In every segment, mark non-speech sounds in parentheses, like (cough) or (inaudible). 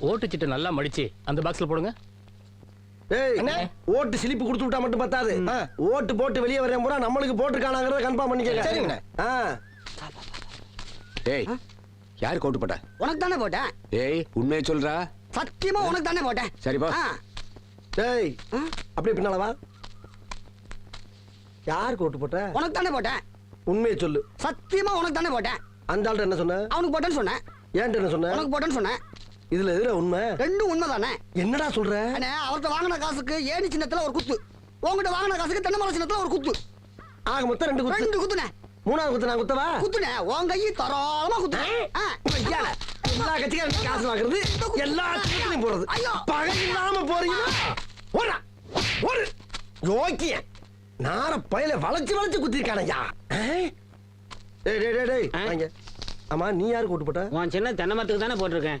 ஓட்டுச்சிட்டு நல்லா மடிச்சு அந்த பாக்ஸ்ல போடுங்க. ஏய் ஓட்டு சிலிப்பு கொடுத்து விட்டா மட்டும் பத்தாது. ஆ, ஓட்டு போட்டு வெளியே வரேன் பூரா நம்மளுக்கு போட்டுருக்கானாங்கிறத கன்ஃபார்ம் பண்ணிக்கங்க. சரிங்கண்ணே. ஆ. ஏய் யார் கோட்டு போட்ட? உனக்கு தானே போட்டேன். ஏய் உண்மையை சொல்றா. சத்தியமா உனக்கு தானே போட்டேன். சரிப்பா ஆ, டேய் ஆ, அப்படியே பின்னால வா. யாருக்கு ஓட்டு போட்ட? உனக்கு தானே போட்டேன். உண்மையை சொல்லு. சத்தியமா உனக்கு தானே போட்டேன். அந்த ஆள்கிட்ட என்ன சொன்ன? அவனுக்கு போட்டேன்னு சொன்னேன். ஏன்ட்ட என்ன சொன்ன? உனக்கு போட்டேன்னு சொன்னேன். இதுல எதுல உண்மை? ரெண்டும் உண்மைதானே? என்னடா சொல்ற? அண்ணே அவர்கிட்ட வாங்கின காசுக்கு ஏணி சின்னத்துல ஒரு குத்து. உங்ககிட்ட வாங்கின காசுக்கு தென்னை மரம் சின்னத்துல ஒரு குத்து. ஆக மொத்தம் ரெண்டு குத்து. ரெண்டு குத்துனே மூணாவது குத்து நான் குத்தவா? குத்துனே உன் கையை தாராளமா. ஐயா, எல்லா கட்சிக்காரும் காசு வாங்குறது எல்லா கட்சியும் போறது. ஐயோ. பகை இல்லாம போறீங்களா? ஓடா. ஒரு யோக்கிய. நார பயல வளைச்சு வளைச்சு குத்திருக்கானய்யா. டேய் டேய் டேய் டேய். ஆ? வாங்க ஆமா நீ யாருக்கு ஓட்டு போட்ட? உன் சின்ன தென்னை மரத்துக்கு தானே போட்டிருக்கேன்.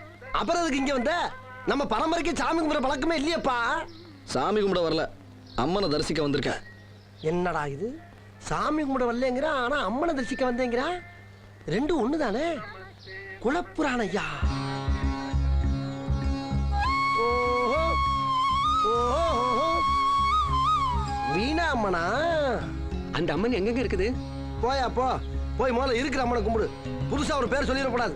அப்புறம் அதுக்கு இங்க வந்த? நம்ம பரம்பரைக்கு சாமி கும்பிட பழக்கமே இல்லையேப்பா. சாமி கும்பிட வரல. அம்மனை தரிசிக்க வந்திருக்கேன். என்னடா இது? சாமி கும்பிட வரலங்கிறான் ஆனா அம்மனை தரிசிக்க வந்தேங்கிறான் ரெண்டும் ஒண்ணு தானே குலப்புராண ஐயா வீணா அம்மனா அந்த அம்மன் எங்கெங்க இருக்குது? போயா போ. போய் முதல்ல இருக்கிற அம்மனை கும்பிடு. புதுசா ஒரு பேர் சொல்லிடக்கூடாது.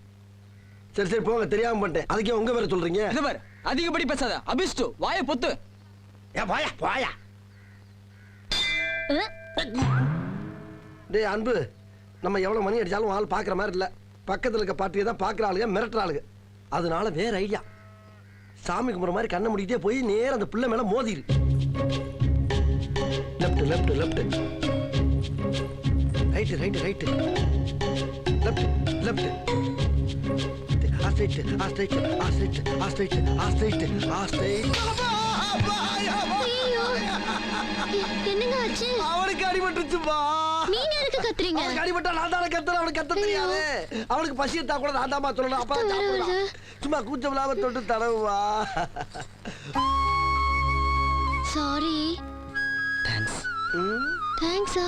சரி சரி போங்க தெரியாம பண்ணிட்டேன். அதுக்கே உங்க பேரை சொல்றீங்க? இது பாரு அதிகப்படி பேசாத. அபிஷ்டு வாய பொத்து. ஏ போயா போயா டேய் அன்பு நம்ம எவ்வளவு மணி அடிச்சாலும் ஆள் பாக்குற மாதிரி இல்ல. பக்கத்துல இருக்க பாட்டியை தான் பாக்குற ஆளுங்க மிரட்டுற ஆளுங்க. அதனால வேற ஐடியா சாமி கும்பிட்ற மாதிரி கண்ணை முடிக்கிட்டே போய் நேரா அந்த பிள்ளை மேல மோதிரு. Left left left right right right left left astride astride astride astride astride astride என்னங்க ஆச்சு? அவனுக்கு அடிபட்டுச்சுப்பா நீங்க எதுக்கு கத்துறீங்க? அவனுக்கு அடிபட்டா நான் தானே கத்துறேன் அவனுக்கு கத்த தெரியாது. அவனுக்கு பசி எடுத்தா கூட நான் தாமா சொல்லணும் அப்பா சாப்பிடலாம். சும்மா கூச்சம் இல்லாம தொட்டு தடவுவா. சாரி ம், தேங்க்ஸா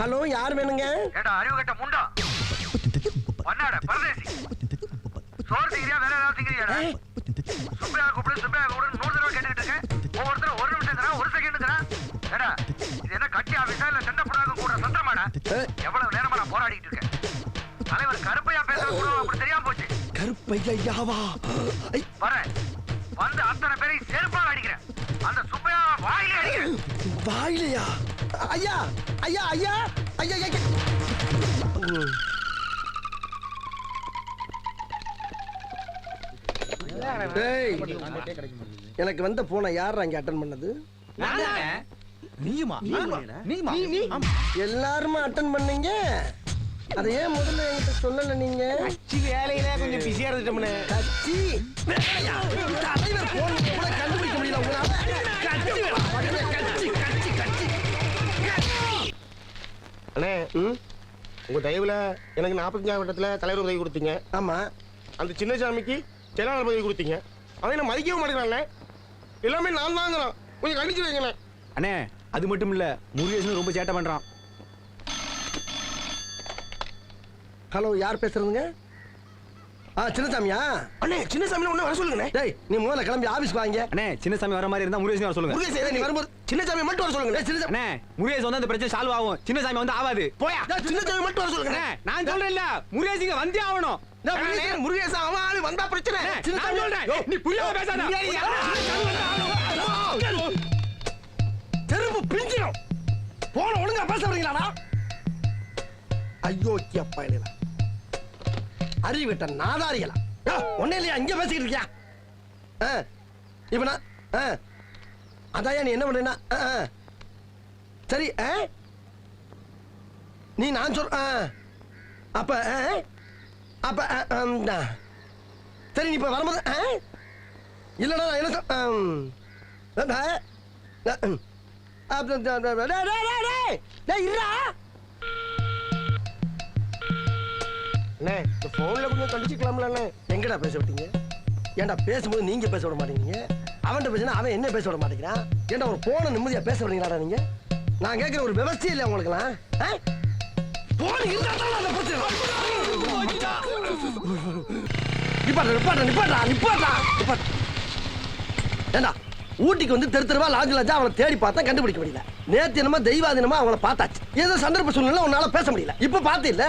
ஹலோ யார் வேணுங்க? ஏடா அறிவு கட்ட முண்டா. பண்ணாட பரதேசி. சோறு திங்கிறியா வேற ஏதாவது திங்கிறியாடா? சுப்பையா கூப்பிடு சுப்பையா கூப்பிடு நூறு தடவை கேட்டுக்கிட்டு இருக்கேன். ஒவ்வொருத்தரும் ஒரு நிமிஷம் தரா ஒரு செகண்ட் தரா ஏடா இது என்ன கட்சி ஆபீஸா இல்ல சண்டை போடாத கூட சந்திரமாடா எவ்வளவு நேரமா நான் போராடிட்டு இருக்கேன். தலைவர் கருப்பையா பேசுறது கூட அப்படி தெரியாம போச்சு. கருப்பையாவா ஐ, வரேன். வந்து அத்தனை பேரையும் செருப்பால் அடிக்கிறேன். அந்த சுப்பையா வாயிலே அடிக்கிறேன். வாயிலையா? ஐயா ஐயா ஐயா ஐயா ஐயா. எனக்கு வந்த போனை யார் அங்க அட்டன் பண்ணது? நீயுமா? நீயுமா? எல்லாருமே அட்டன் பண்ணீங்க? அதை ஏன் முதல்ல என்கிட்ட சொல்லல நீங்க? வேலையில கொஞ்சம் பிஸியா இருந்துட்டோம்னே. கட்சி? தலைவர் போன் கூட கண்டுபிடிக்க முடியல உங்களால. அண்ணே ம், உங்க தயவுல எனக்கு நாற்பத்தஞ்சாம் வட்டத்துல தலைவர் உதவி கொடுத்தீங்க. ஆமா. அந்த சின்னசாமிக்கு செயலாளர் பதவி கொடுத்தீங்க. அவன் என்ன மதிக்கவும் மாட்டேங்கிறான்ல எல்லாமே நான் தாங்கிறான். கொஞ்சம் கண்டிச்சு வைங்களேன். அண்ணே அது மட்டும் இல்ல முருகேசன் ரொம்ப சேட்டை பண்றான். ஹலோ யார் பேசுறதுங்க? ஆ சின்னசாமியா? அண்ணே சின்னசாமி ஒண்ணு வர சொல்லுங்கண்ணே. டேய் நீ முதல்ல கிளம்பி ஆபீஸ்க்கு வாங்க. அண்ணே சின்னசாமி வர மாதிரி இருந்தா முருகேசன் வர சொல்லுங்க. முருகேசன் நீ வரும்போது சின்னசாமி மட்டும் வர சொல்லுங்க டேய், சின்னசாமி. அண்ணே வந்து அந்த பிரச்சனை சால்வ் ஆகும். சின்னசாமி வந்து ஆகாது போயா. டேய், சின்னசாமி மட்டும் வர சொல்லுங்க நான் சொல்றேன்ல. வந்தே ஆகணும். டேய், அண்ணே, முருகேசன், முருகேசன் அவன் ஆளு வந்தா பிரச்சனை. நான் சொல்றேன். நீ புரியாம பேசாத. தெருவு பிஞ்சிடும். போன ஒழுங்கா பேச வரீங்களாடா ஐயோ அப்பா இல்லையா அறிவிட்ட நாதாரிகளா ஒன்னே இல்லையா இங்க பேசிக்கிட்டு இருக்கியா ஆ, இப்ப நான் ஆ, அதாயா நீ என்ன பண்றேன்னா சரி ஆ? நீ நான் சொல் ஆ. அப்ப ஆ? அப்ப ஆ, ஆ. சரி நீ இப்ப வரும்போது ஆ? இல்லடா நான் என்ன சொல் ஆ, இருடா. அண்ணே இந்த போன்ல கொஞ்சம் கண்டிச்சுக்கலாம்ல எங்கடா பேச விட்டீங்க? ஏன்டா பேசும்போது நீங்கள் பேச விட மாட்டேங்கிறீங்க? அவன்கிட்ட பேசினா அவன் என்ன பேச விட மாட்டேங்கிறான்? ஏன்டா ஒரு ஃபோனை நிம்மதியாக பேச விடுறீங்களாடா நீங்கள் நான் கேட்குற ஒரு விவசாயம் இல்லை உங்களுக்குலாம் போன் இருந்தா தான் அந்த பிரச்சனை நிப்பாட்டா நிப்பாட்டா நிப்பாட்டா நிப்பாட்டா நிப்பாட்டா ஏண்டா ஊட்டிக்கு வந்து தெரு தெருவா லாஜ் லாஜா அவளை தேடி பார்த்தா கண்டுபிடிக்க முடியல. நேத்து என்னமோ தெய்வாதீனமா அவங்கள பார்த்தாச்சு. ஏதோ சந்தர்ப்ப சூழ்நிலை உன்னால பேச முடியல. இப்ப பார்த்து இல்லை.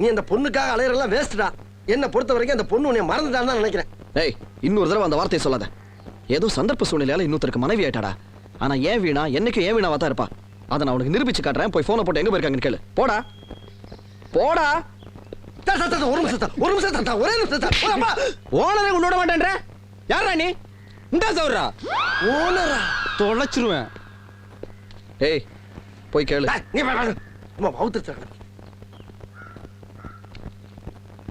நீ அந்த பொண்ணுக்காக அலையறெல்லாம் வேஸ்ட்டா என்ன பொறுத்த வரைக்கும் அந்த பொண்ணு உன்னை மறந்துட்டான்னு தான் நினைக்கிறேன். ஏய் இன்னொரு தடவை அந்த வார்த்தையை சொல்லாத. ஏதோ சந்தர்ப்ப சூழ்நிலையால இன்னொருத்தருக்கு மனைவி ஆயிட்டாடா. ஆனா ஏன் வீணா என்னைக்கும் ஏன் வீணாவா தான் இருப்பா? அதை நான் உனக்கு நிரூபிச்சு காட்டுறேன். போய் போனை போட்டு எங்க போயிருக்காங்கன்னு கேளு. போடா. போடா. ஒரு நிமிஷம் ஒரு நிமிஷம் ஒரே நிமிஷம். ஓனரே உன்னோட மாட்டேன்ற? யாரா நீ? இந்த சௌரா ஓனரா? தொலைச்சிருவேன். ஏய் போய் கேளு. நீ அவுத்துருச்சு.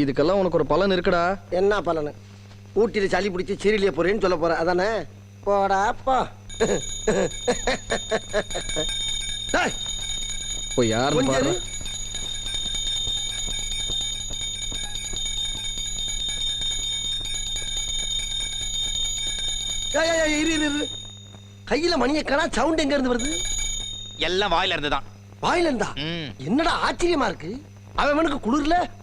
இதுக்கெல்லாம் உனக்கு ஒரு பலன் இருக்குடா. என்ன பலனு? ஊட்டியில சளி பிடிச்சி சிறிலிய போறேன்னு சொல்ல போற அதானே? போடா போ. டேய், போய் யாருன்னு கொஞ்சம் பாரு. கையில மணியை காணா சவுண்ட் எங்க இருந்து வருது? எல்லாம் வாயில இருந்து தான் வாயில இருந்தா? என்னடா ஆச்சரியமா இருக்கு? அவனுக்கு குளிர்ல?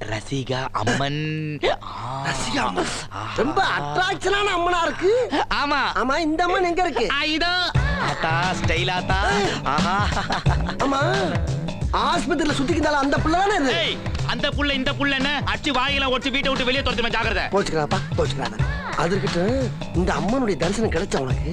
ரசிகா அம்மன். ரசிகா. ரொம்ப அட்ராக்ஷனான அம்மனா இருக்கு. ஆமா. ஆமா இந்த அம்மன் எங்க இருக்கு? இதோ. ஆத்தா ஸ்டைல் ஆத்தா ஆஹா. ஆமா. ஆஸ்பத்திரியில சுத்திக்கிட்டால அந்த பிள்ளை தானே இது அந்த புள்ள இந்த புள்ள என்ன? அடிச்சு வாயில ஒடிச்சு வீட்டை விட்டு வெளியே துரத்துமே ஜாக்கிரதை. போச்சுக்கிறாப்பா போச்சுக்கிறாத அதற்கிட்ட இந்த அம்மனுடைய தரிசனம் கிடைச்ச உனக்கு?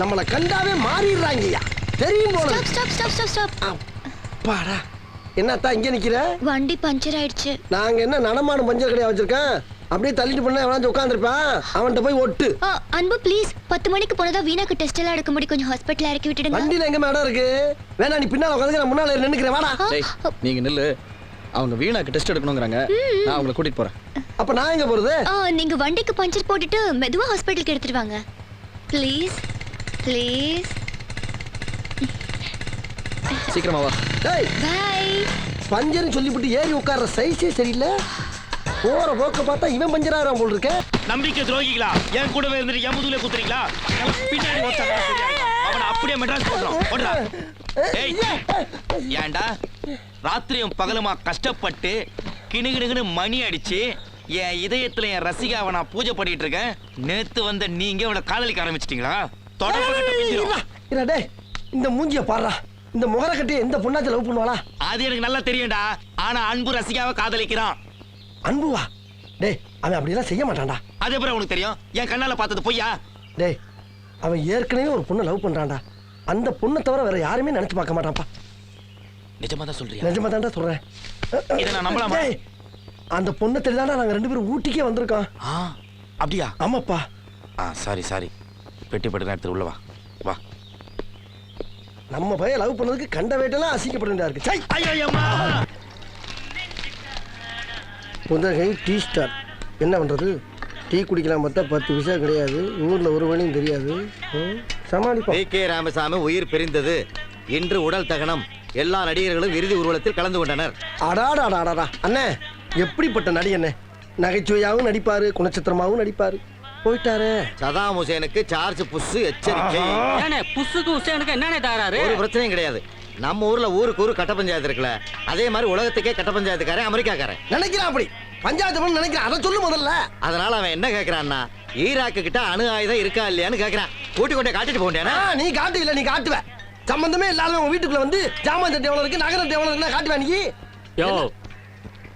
நம்மள கண்டாவே மாறிடுறாங்கய்யா. தெரியும் போல stop stop stop stop stop அப்பாடா. என்னத்தா இங்க நிக்கிற? வண்டி பஞ்சர் ஆயிடுச்சு. நாங்க என்ன நடமாடும் பஞ்சர் கடையா வச்சிருக்கேன்? அப்படியே தள்ளிட்டு பண்ண எவனாச்சும் உட்காந்துருப்பான் அவன்கிட்ட போய் ஒட்டு. அன்பு ப்ளீஸ் பத்து மணிக்கு போனதா வீணாக்கு டெஸ்ட் எல்லாம் எடுக்க முடியும். கொஞ்சம் ஹாஸ்பிட்டல் இறக்கி விட்டுடுங்க. வண்டியில எங்க மேடம் இருக்கு? வேணா நீ பின்னால உட்காந்து நான் முன்னால நின்னுக்கிறேன். வாடா. நீங்க நில்லு. அவங்க வீணாக்கு டெஸ்ட் எடுக்கணுங்கிறாங்க. நான் அவங்கள கூட்டிட்டு போறேன். அப்ப நான் எங்க போறது? ஆ, நீங்க வண்டிக்கு பஞ்சர் போட்டுட்டு மெதுவா ஹாஸ்பிட்டலுக்கு எடுத்துட்டு வாங்க. ப்ளீஸ் ப்ளீஸ் சீக்கிரமா வா. டேய் பை பஞ்சர்னு சொல்லிவிட்டு ஏறி உட்கார்ற சைஸே சரியில்லை. போற போக்க பார்த்தா இவன் பஞ்சர் ஆகிறான் போல் இருக்க. நம்பிக்கை துரோகிகளா? என் கூடவே இருந்துட்டு என் முதுகுல குத்துறீங்களா? பின்னாடி ஒருத்தன் அவனை அப்படியே மெட்ராஸ் போடுறோம் ஓடுறா ஏய் ஏன்டா ராத்திரியும் பகலுமா கஷ்டப்பட்டு கிணுகிணுகினு மணி அடிச்சு என் இதயத்துல என் ரசிகாவை நான் பூஜை பண்ணிட்டு இருக்கேன். நேத்து வந்த நீங்க அவனை காதலிக்க ஆரம்பிச்சிட்டீங்களா? தொடர்பு இந்த மூஞ்சிய பாடுறா இந்த முகர கட்டி எந்த பொண்ணாச்சும் லவ் பண்ணுவாளா? அது எனக்கு நல்லா தெரியும்டா. ஆனா அன்பு ரசிகாவை காதலிக்கிறான். அன்புவா? டேய் அவன் அப்படியெல்லாம் செய்ய மாட்டான்டா. அது எப்படி உனக்கு தெரியும்? என் கண்ணால பார்த்தது பொய்யா? டேய் அவன் ஏற்கனவே ஒரு பொண்ணை லவ் பண்றான்டா. அந்த பொண்ணை தவிர வேற யாருமே நினைச்சு பார்க்க மாட்டான்ப்பா. நிஜமா தான் சொல்றியா? நிஜமா தான்டா சொல்றேன். இதை நான் நம்பலாமா? அந்த பொண்ணை தெரியாதா நாங்க ரெண்டு பேரும் ஊட்டிக்கே வந்திருக்கோம். ஆ அப்படியா? ஆமாப்பா. ஆ சாரி சாரி. பெட்டி பட்டு எடுத்து உள்ள வா. வா. நம்ம பையன் லவ் பண்ணதுக்கு கண்ட வேட்டெல்லாம் அசிங்கப்பட வேண்டியதா இருக்கு. சை. ஐயோ அம்மா புதகை டீ ஸ்டார் என்ன பண்றது? டீ குடிக்கலாம் பார்த்தா பத்து பைசா கிடையாது. ஊர்ல ஒரு வழியும் தெரியாது சமாளிப்போம். கே ராமசாமி உயிர் பிரிந்தது. இன்று உடல் தகனம். எல்லா நடிகர்களும் இறுதி ஊர்வலத்தில் கலந்து கொண்டனர். அடாடாடாடாடா. அண்ணே எப்படிப்பட்ட நடி அண்ணே நகைச்சுவையாகவும் நடிப்பாரு குணச்சித்திரமாகவும் நடிப்பாரு. போயிட்டாரே. சதாம் ஹுசேனுக்கு சார்ஜ் புஷ் எச்சரிக்கை. ஏனே புஸ்ஸுக்கு உசேனுக்கு என்னென்ன தகராறு ஒரு பிரச்சனையும் கிடையாது. நம்ம ஊர்ல ஊருக்கு ஊரு கட்ட பஞ்சாயத்து இருக்குல்ல. அதே மாதிரி உலகத்துக்கே கட்ட பஞ்சாயத்துக்காரன் அமெரிக்காக்காரன். நினைக்கிறான் அப்படி. பஞ்சாயத்து நினைக்கிறான். அதை சொல்லு முதல்ல. அதனால அவன் என்ன கேக்குறான்னா ஈராக்கு கிட்ட அணு ஆயுதம் இருக்கா இல்லையான்னு கேக்குறான். கூட்டி கொண்டே காட்டிட்டு போண்டேனா நீ காட்டு இல்ல நீ காட்டுவ. சம்பந்தமே இல்லாத உன் வீட்டுக்குள்ள வந்து ஜாமான் சட்டை எவ்வளவு இருக்கு நகர எவ்வளவு இருக்குன்னா காட்டுவ நீ யோ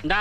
இந்தா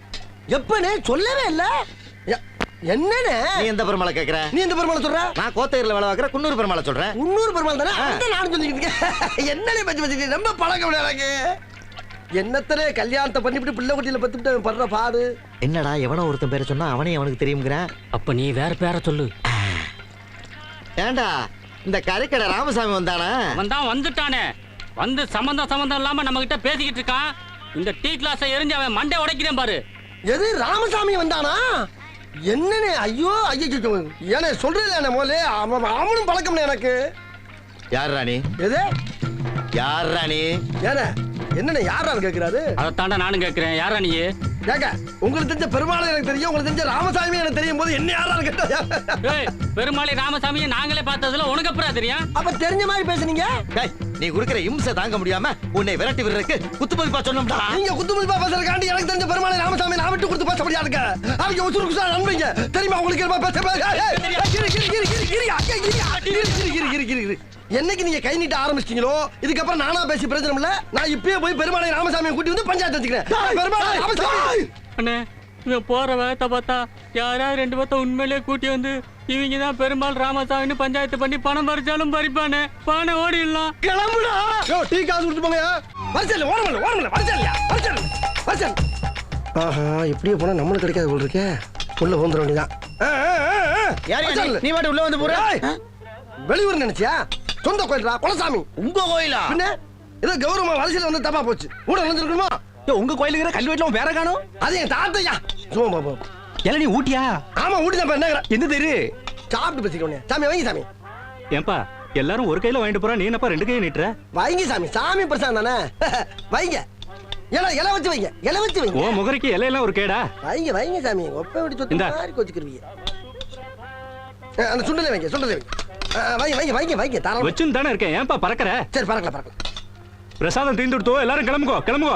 எப்பனே சொல்லவே இல்ல. எ- என்னண்ணே நீ எந்த பெருமாளை கேக்குற? நீ எந்த பெருமாளை சொல்ற? நான் கோத்தகிரில வேலை பார்க்குற குன்னூர் பெருமாளை சொல்றேன் முன்னூறு பெருமாள் தானே? அந்த நானும் சொல்லிக்கிட்டு இருக்கேன். என்னனே பச்சு பச்சு ரொம்ப பழக்கம் எனக்கு. என்னத்தனே கல்யாணத்தை பண்ணிவிட்டு பிள்ளை குட்டியில பத்துட்டு அவன் படுற பாடு. என்னடா எவனோ ஒருத்தன் பேரை சொன்னா அவனே அவனுக்கு தெரியுங்கிறான் அப்ப நீ வேற பேரை சொல்லு. ஏண்டா இந்த கறிக்கடை ராமசாமி வந்தானா? அவன் தான் வந்துட்டானே. வந்து சம்பந்தம் சம்பந்தம் இல்லாம நம்ம கிட்ட பேசிக்கிட்டு இருக்கான். இந்த டீ கிளாஸை எரிஞ்சு அவன் மண்டை உடைக்கிறேன் பாரு. எது ராமசாமி வந்தானா? என்னனே ஐயோ ஐயோ ஏனே சொல்றேன் என்ன முதல்ல அவன் அவனும் பழக்கம்னே எனக்கு. யார் ராணி? எது? யார் ராணி? ஏனே என்னண்ணே யாரான்னு கேக்குறாரு அதைத்தாண்டா நானும் கேட்கிறேன். யாரா நீ கேக்க உங்களுக்கு தெரிஞ்ச பெருமாள் எனக்கு தெரியும் உங்களுக்கு தெரிஞ்ச ராமசாமி எனக்கு தெரியும் போது என்ன யாரான்னு கேட்டா? பெருமாளை ராமசாமியை நாங்களே பார்த்ததுல உனக்கு அப்புறம் தெரியும்? அப்ப தெரிஞ்ச மாதிரி பேசுனீங்க? டேய், நீ குடுக்கிற இம்சை தாங்க முடியாம உன்னை விரட்டி விடுறதுக்கு குத்து மதிப்பா சொன்னோம்டா. நீங்க குத்து மதிப்பா பேசுறதுக்காண்டி எனக்கு தெரிஞ்ச பெருமாளை ராமசாமி நான் விட்டு கொடுத்து பேசப்படியா இருக்க அவங்க உசுறு குசா நண்பீங்க தெரியுமா உங்களுக்கு. என்னைக்கு நீங்க கை நீட்ட ஆரம்பிச்சிட்டீங்களோ இதுக்கப்புறம் நானா பேசி பிரச்சனை இல்ல. நான் இப்பயே போய் பெருமாளை ராமசாமியை கூட்டி வந்து பஞ்சாயத்து வச்சுக்கிறேன். பெருமாளை ராமசாமி. அண்ணே இவன் போற வேகத்தை பார்த்தா யாராவது ரெண்டு பேர்த்த உண்மையிலேயே கூட்டி வந்து இவங்க தான் பெருமாள் ராமசாமின்னு பஞ்சாயத்து பண்ணி பணம் பறிச்சாலும் பறிப்பானே. பணம் ஓடிடலாம். கிளம்புடா! யோ டீ காசு கொடுத்து போங்க வரிசல் ஓரமல்ல ஓரமல்ல வரிசல்யா வரிசல் வரிசல் ஆஹா இப்படியே போனா நம்மளுக்கு கிடைக்காது போல் இருக்கே. உள்ள வந்துட வேண்டியதான் நீ வாட்டு உள்ள வந்து போற வெளியூர் நினைச்சியா? சொந்த கோயில்டா குலசாமி. உங்க கோயிலா? பின்ன ஏதோ கௌரவமா வரிசையில வந்து தப்பா போச்சு. கூட நினைஞ்சிருக்கணுமா உங்க கோயிலுக்கு கல்வி வீட்டுல வேற காணும்? அது என் தாத்தையா. சும்மா பாப்போம் எல நீ ஊட்டியா? ஆமா ஊட்டி தான் என்ன எந்த தெரு? சாப்பிட்டு பேசிக்கோனே சாமி வாங்கி சாமி. ஏன்பா எல்லாரும் ஒரு கையில வாங்கிட்டு போறா நீ என்னப்பா ரெண்டு கையை நீட்டுற? வைங்க சாமி சாமி பிரசாதம் தானே? (laughs) வைங்க. இலை இலை வச்சு வைங்க இலை வச்சு வைங்க. ஓ முகரைக்கு இலையெல்லாம் ஒரு கேடா. வைங்க வைங்க சாமி ஒப்ப விட்டு சொத்து இந்தா. மாதிரி கோச்சுக்கிருவீங்க அஹ், அந்த சுண்டலை வைங்க சுண்டலை வைங்க. வைங்க வைங்க வைங்க வைங்க தாராளமா. வச்சுன்னு தானே இருக்கேன் ஏன்பா பறக்கற? சரி பறக்கல பறக்கல பிரசாதம் தீர்ந்து கொடுத்தோ எல்லாரும் கிளம்புகோ கிளம்புகோ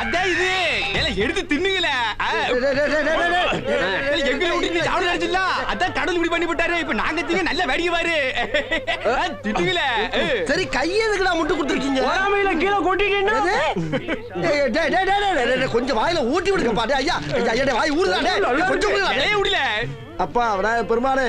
அதான் இது ஏல எடுத்து தின்னுங்களே எங்களை விட்டு சாப்பிட நினைச்சில்ல அதான் கடவுள் இப்படி பண்ணி விட்டாரு இப்ப நாங்க திங்க நல்ல வேடிக்கை பாரு. சரி கையெதுக்குடா முட்டு கொடுத்துருக்கீங்க பொறாமையில கீழே கொட்டிட்டீங்கன்னா எது? டேய், டேய், டேய், டேய், டேய், டேய், கொஞ்சம் வாயில ஊட்டி விடுங்க பாட்டு ஐயா ஐயா, வாய் டேய், கொஞ்சம் விடல அப்பா விநாயக பெருமானே